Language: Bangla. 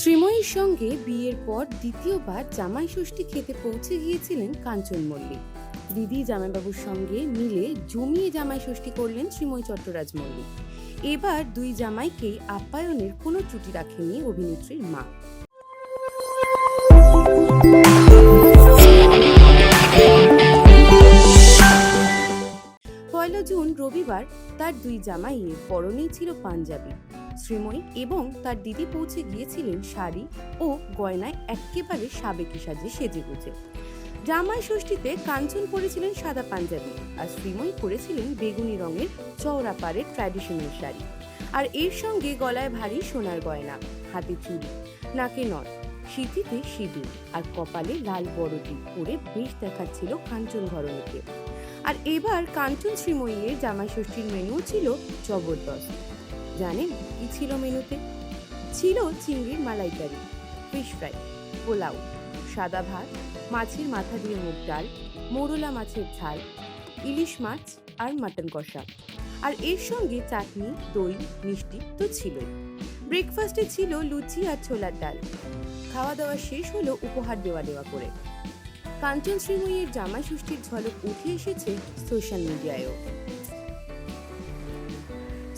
শ্রীময়ীর সঙ্গে বিয়ের পর দ্বিতীয়বার জামাই ষষ্ঠী খেতে পৌঁছে গিয়েছিলেন কাঞ্চন মল্লিক। দিদি জামাইবাবুর সঙ্গে মিলে জমিয়ে জামাই ষষ্ঠী করলেন শ্রীময়ী চট্টরাজ মল্লিক। এবার দুই জামাইকেই আপ্যায়নের কোনো ত্রুটি রাখেনি অভিনেত্রীর মা। পয়লা জুন রবিবার তার দুই জামাইয়ের পরনেই ছিল পাঞ্জাবি। শ্রীময়ী এবং তার দিদি পৌঁছে গিয়েছিলেন শাড়ি ও গয়নায় একেবারে সাবেকি সাজে সেজে গুজে। জামাই ষষ্ঠীতে কাঞ্চন পরেছিলেন সাদা পাঞ্জাবি আর শ্রীময়ী পরেছিলেন বেগুনি রঙের চওড়া পাড়ের ট্র্যাডিশনাল শাড়ি। আর এর সঙ্গে গলায় ভারী সোনার গয়না, হাতে চুড়ি, নাকে নথ সিঁথিতে সিঁদুর আর কপালে লাল বড়টি পরে বেশ দেখাচ্ছিল কাঞ্চন ঘরণীকে। আর এবার কাঞ্চন শ্রীময়ীর জামাই ষষ্ঠীর মেনু ছিল জবরদস্ত। জানেন কি ছিল মেনুতে? ছিল চিংড়ির মালাইকারি ফিশ ফ্রাই পোলাও, সাদা ভাত, মাছের মাথা দিয়ে মুগ ডাল, মোরলা মাছের ঝাল, ইলিশ মাছ আর মাটন কষা। আর এর সঙ্গে চাটনি, দই, মিষ্টি তো ছিল ব্রেকফাস্টে ছিল লুচি আর ছোলার ডাল। খাওয়া দাওয়া শেষ হলো উপহার দেওয়া দেওয়া করে। কাঞ্চন শ্রীময়ীর জামাই ষষ্ঠীর ঝলক উঠে এসেছে সোশ্যাল মিডিয়ায়ও